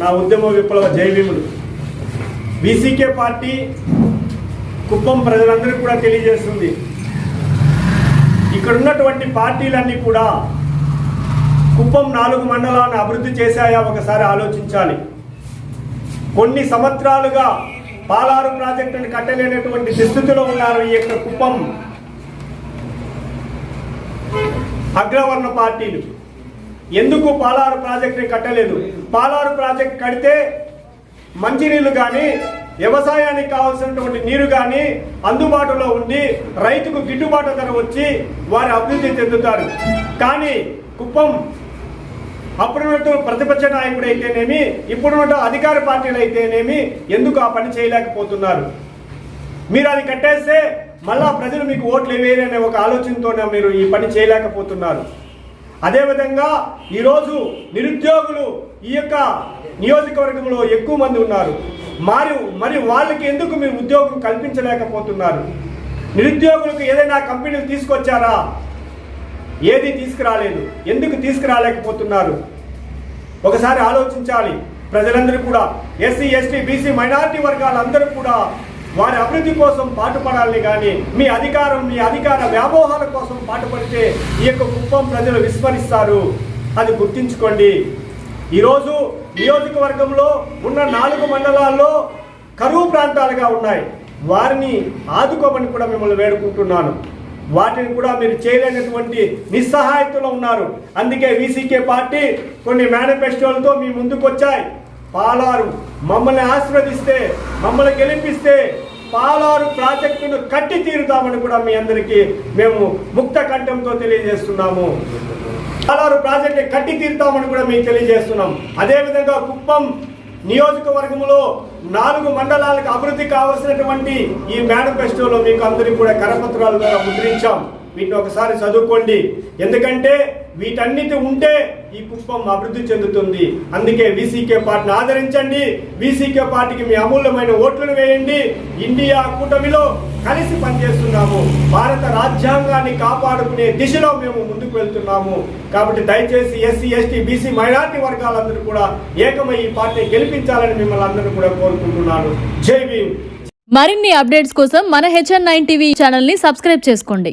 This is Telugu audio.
నా ఉద్యమ విప్లవ జైవీములు బీసీకే పార్టీ కుప్పం ప్రజలందరికీ కూడా తెలియజేస్తుంది. ఇక్కడ ఉన్నటువంటి పార్టీలన్నీ కూడా కుప్పం నాలుగు మండలాలను అభివృద్ధి చేశాయా ఒకసారి ఆలోచించాలి. కొన్ని సంవత్సరాలుగా పాలారు ప్రాజెక్టును కట్టలేనటువంటి దుస్థితిలో ఉన్నారు ఈ యొక్క కుప్పం అగ్రవర్ణ పార్టీలు. ఎందుకు పాలారు ప్రాజెక్టుని కట్టలేదు? పాలారు ప్రాజెక్ట్ కడితే మంచినీళ్ళు కానీ వ్యవసాయానికి కావాల్సినటువంటి నీరు కానీ అందుబాటులో ఉండి రైతుకు గిట్టుబాటు ధర వచ్చి వారి అభివృద్ధి చెందుతారు. కానీ కుప్పం అప్పుడున్నట్టు ప్రతిపక్ష నాయకుడు అయితేనేమి ఇప్పుడున్నట్టు అధికార పార్టీలు అయితేనేమి ఎందుకు ఆ పని చేయలేకపోతున్నారు? మీరు అది కట్టేస్తే మళ్ళా ప్రజలు మీకు ఓట్లు వేయరనే ఒక ఆలోచనతోనే మీరు ఈ పని చేయలేకపోతున్నారు. అదేవిధంగా ఈరోజు నిరుద్యోగులు ఈ యొక్క నియోజకవర్గంలో ఎక్కువ మంది ఉన్నారు. మరి మరి వాళ్ళకి ఎందుకు మీరు ఉద్యోగం కల్పించలేకపోతున్నారు? నిరుద్యోగులకు ఏదైనా కంపెనీలు తీసుకొచ్చారా? ఏది తీసుకురాలేదు? ఎందుకు తీసుకురాలేకపోతున్నారు? ఒకసారి ఆలోచించాలి. ప్రజలందరూ కూడా ఎస్సీ ఎస్టీ బీసీ మైనారిటీ వర్గాలందరూ కూడా వారి అభివృద్ధి కోసం పాటుపడాలని కానీ మీ అధికారం మీ అధికార వ్యామోహాల కోసం పాటుపడితే ఈ యొక్క కుప్పం ప్రజలు విస్మరిస్తారు. అది గుర్తించుకోండి. ఈరోజు నియోజకవర్గంలో ఉన్న నాలుగు మండలాల్లో కరువు ప్రాంతాలుగా ఉన్నాయి. వారిని ఆదుకోమని కూడా మిమ్మల్ని వేడుకుంటున్నాను. వాటిని కూడా మీరు చేయలేనటువంటి నిస్సహాయతలో ఉన్నారు. అందుకే వీసీకే పార్టీ కొన్ని మేనిఫెస్టోలతో మీ ముందుకు వచ్చాయి పాలారు మమ్మల్ని ఆశీర్వదిస్తే మమ్మల్ని గెలిపిస్తే పాలారు ప్రాజెక్టును కట్టి తీరుతామని కూడా మీ అందరికీ మేము ముక్త కంఠంతో తెలియజేస్తున్నాము. పాలారు ప్రాజెక్టు కట్టి తీరుతామని కూడా మేము తెలియజేస్తున్నాం. అదేవిధంగా కుప్పం నియోజకవర్గంలో నాలుగు మండలాలకు అభివృద్ధి కావలసినటువంటి ఈ మేనిఫెస్టోలో మీకు అందరికీ కూడా కరపత్రాల ద్వారా ముద్రించాం. వీటిని ఒకసారి చదువుకోండి. ఎందుకంటే వీటన్నిటి ఉంటే ఈ కుప్పం అభివృద్ధి చెందుతుంది. అందుకే వీసీకే పార్టీని ఆదరించండి. వీసీకే పార్టీకి మీ అమూల్యమైన ఓట్లను వేయండి. ఇండియా కూటమిలో కలిసి పనిచేస్తున్నాము. భారత రాజ్యాంగాన్ని కాపాడుకునే దిశలో మేము ముందుకు వెళ్తున్నాము. కాబట్టి దయచేసి ఎస్సీ ఎస్టీ బీసీ మైనార్టీ వర్గాలందరూ కూడా ఏకమై ఈ పార్టీ గెలిపించాలని మిమ్మల్ని అందరూ కూడా కోరుకుంటున్నాను. జై భీమ్. మరిన్ని అప్డేట్స్ కోసం మన హెచ్ఎన్ నైన్ టీవీ ఛానల్ని సబ్స్క్రైబ్ చేసుకోండి.